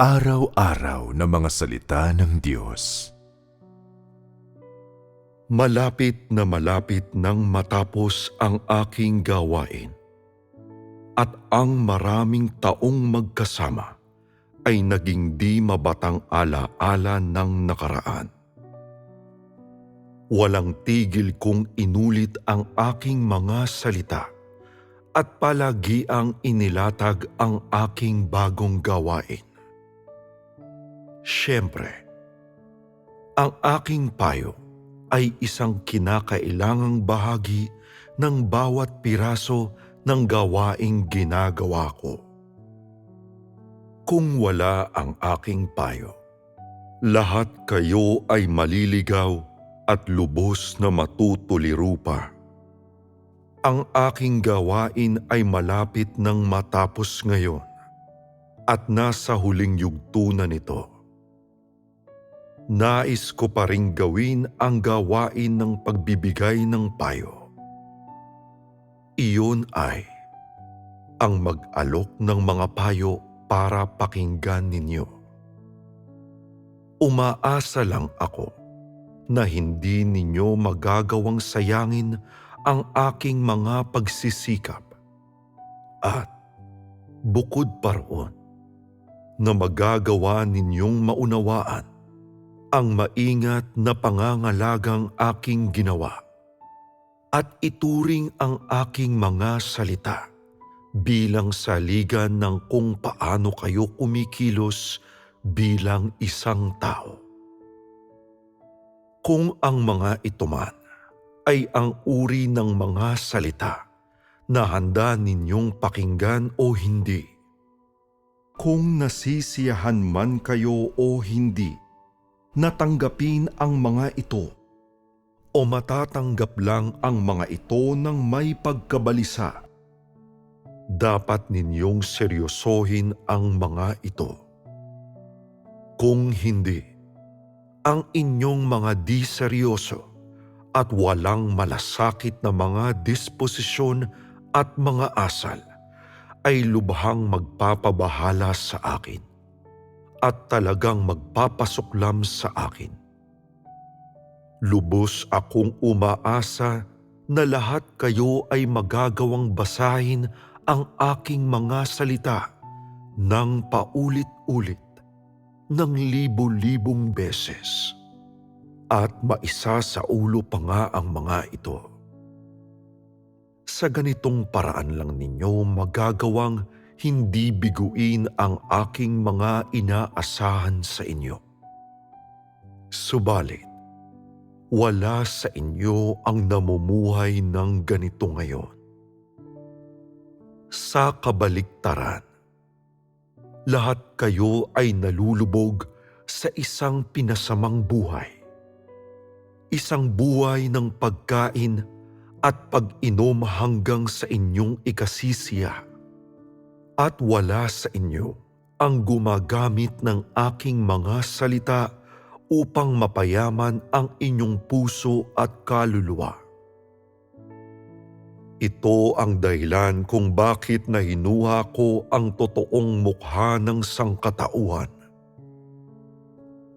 Pang-araw-araw na mga salita ng Diyos. Malapit na malapit nang matapos ang aking gawain at ang maraming taong magkasama ay naging di mabatang ala-ala ng nakaraan. Walang tigil kong inulit ang aking mga salita at palagi ang inilatag ang aking bagong gawain. Siyempre, ang aking payo ay isang kinakailangang bahagi ng bawat piraso ng gawaing ginagawa ko. Kung wala ang aking payo, lahat kayo ay maliligaw at lubos na matutuliro pa. Ang aking gawain ay malapit ng matapos ngayon at nasa huling yugto na nito. Nais ko pa ring gawin ang gawain ng pagbibigay ng payo. Iyon ay ang mag-alok ng mga payo para pakinggan ninyo. Umaasa lang ako na hindi ninyo magagawang sayangin ang aking mga pagsisikap at bukod pa roon na magagawa ninyong maunawaan ang maingat na pangangalagang aking ginawa at ituring ang aking mga salita bilang saligan ng kung paano kayo kumikilos bilang isang tao. Kung ang mga ito man ay ang uri ng mga salita na handa ninyong pakinggan o hindi, kung nasisiyahan man kayo o hindi, natanggapin ang mga ito o matatanggap lang ang mga ito ng may pagkabalisa. Dapat ninyong seryosohin ang mga ito. Kung hindi, ang inyong mga di seryoso at walang malasakit na mga disposisyon at mga asal ay lubhang magpapabahala sa akin at talagang magpapasuklam sa akin. Lubos akong umaasa na lahat kayo ay magagawang basahin ang aking mga salita ng paulit-ulit ng libo-libong beses at maisa sa ulo pa nga ang mga ito. Sa ganitong paraan lang ninyo magagawang hindi biguin ang aking mga inaasahan sa inyo. Subalit, wala sa inyo ang namumuhay ng ganito ngayon. Sa kabaliktaran, lahat kayo ay nalulubog sa isang pinasamang buhay. Isang buhay ng pagkain at pag-inom hanggang sa inyong ikasisiya at wala sa inyo ang gumagamit ng aking mga salita upang mapayaman ang inyong puso at kaluluwa. Ito ang dahilan kung bakit nahinuha ko ang totoong mukha ng sangkatauhan.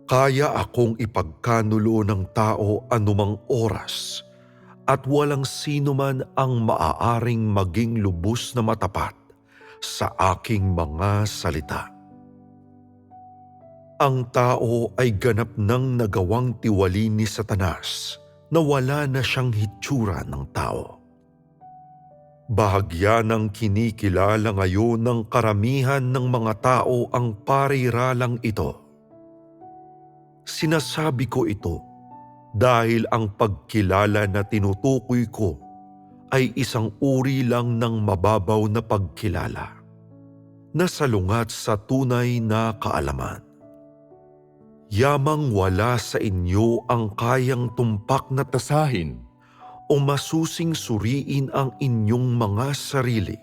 Kaya akong ipagkanulo ng tao anumang oras at walang sino man ang maaaring maging lubos na matapat sa aking mga salita. Ang tao ay ganap ng nagawang tiwali ni Satanas na wala na siyang hitsura ng tao. Bahagya ng kinikilala ngayon ng karamihan ng mga tao ang pariralang ito. Sinasabi ko ito dahil ang pagkilala na tinutukoy ko ay isang uri lang ng mababaw na pagkilala na salungat sa tunay na kaalaman. Yamang wala sa inyo ang kayang tumpak na tasahin o masusing suriin ang inyong mga sarili.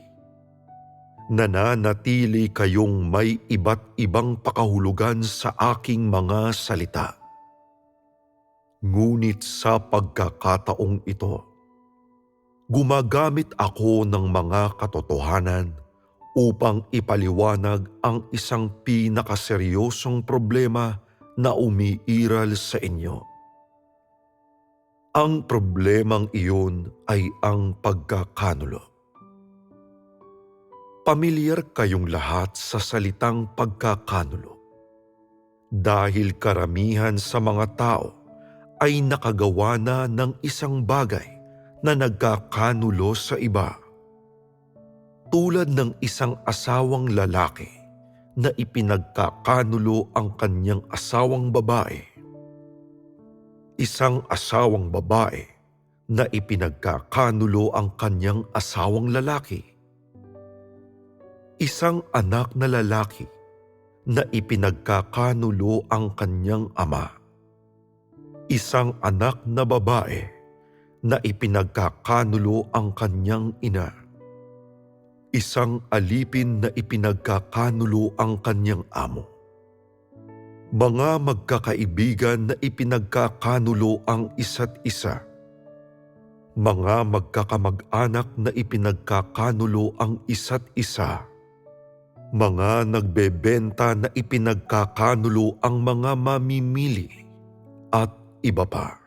Nananatili kayong may iba't ibang pakahulugan sa aking mga salita. Ngunit sa pagkakataong ito, gumagamit ako ng mga katotohanan upang ipaliwanag ang isang pinakaseryosong problema na umiiral sa inyo. Ang problemang iyon ay ang pagkakanulo. Pamilyar kayong lahat sa salitang pagkakanulo. Dahil karamihan sa mga tao ay nakagawa na ng isang bagay na nagkakanulo sa iba. Tulad ng isang asawang lalaki na ipinagkakanulo ang kanyang asawang babae. Isang asawang babae na ipinagkakanulo ang kanyang asawang lalaki. Isang anak na lalaki na ipinagkakanulo ang kanyang ama. Isang anak na babae na ipinagkakanulo ang kanyang ina. Isang alipin na ipinagkakanulo ang kanyang amo. Mga magkakaibigan na ipinagkakanulo ang isa't isa. Mga magkakamag-anak na ipinagkakanulo ang isa't isa mga nagbebenta na ipinagkakanulo ang mga mamimili at iba pa.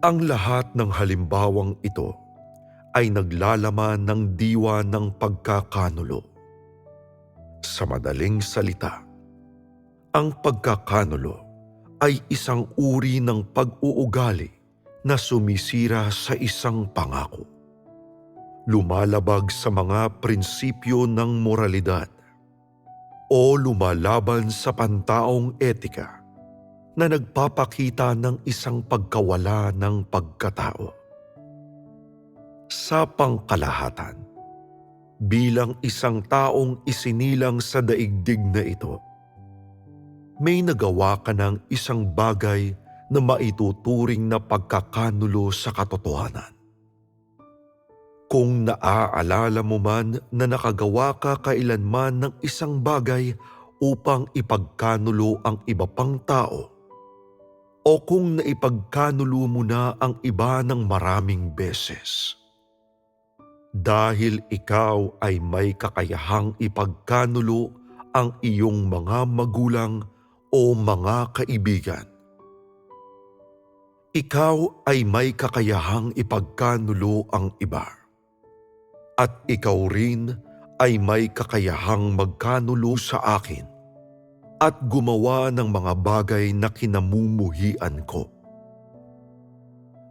Ang lahat ng halimbawang ito ay naglalaman ng diwa ng pagkakanulo. Sa madaling salita, ang pagkakanulo ay isang uri ng pag-uugali na sumisira sa isang pangako lumalabag sa mga prinsipyo ng moralidad o lumalaban sa pantaong etika na nagpapakita ng isang pagkawala ng pagkatao. Sa pangkalahatan, bilang isang taong isinilang sa daigdig na ito, may nagawa ka ng isang bagay na maituturing na pagkakanulo sa katotohanan kung naaalala mo man na nakagawa ka kailanman ng isang bagay upang ipagkanulo ang iba pang tao, o kung naipagkanulo mo na ang iba ng maraming beses. Dahil ikaw ay may kakayahang ipagkanulo ang iyong mga magulang o mga kaibigan. Ikaw ay may kakayahang ipagkanulo ang iba at ikaw rin ay may kakayahang magkanulo sa akin at gumawa ng mga bagay na kinamumuhian ko.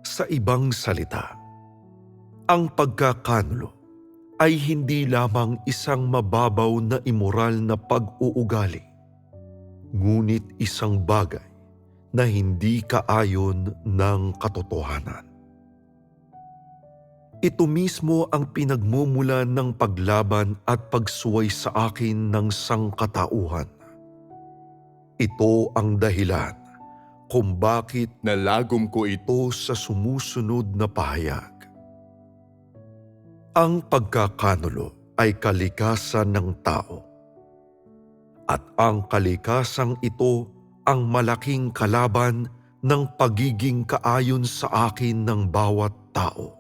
Sa ibang salita, ang pagkakanulo ay hindi lamang isang mababaw na imoral na pag-uugali, ngunit isang bagay na hindi kaayon ng katotohanan. Ito mismo ang pinagmumulan ng paglaban at pagsuway sa akin ng sangkatauhan. Ito ang dahilan kung bakit nalagom ko ito sa sumusunod na pahayag. Ang pagkakanulo ay kalikasan ng tao. At ang kalikasang ito ang malaking kalaban ng pagiging kaayon sa akin ng bawat tao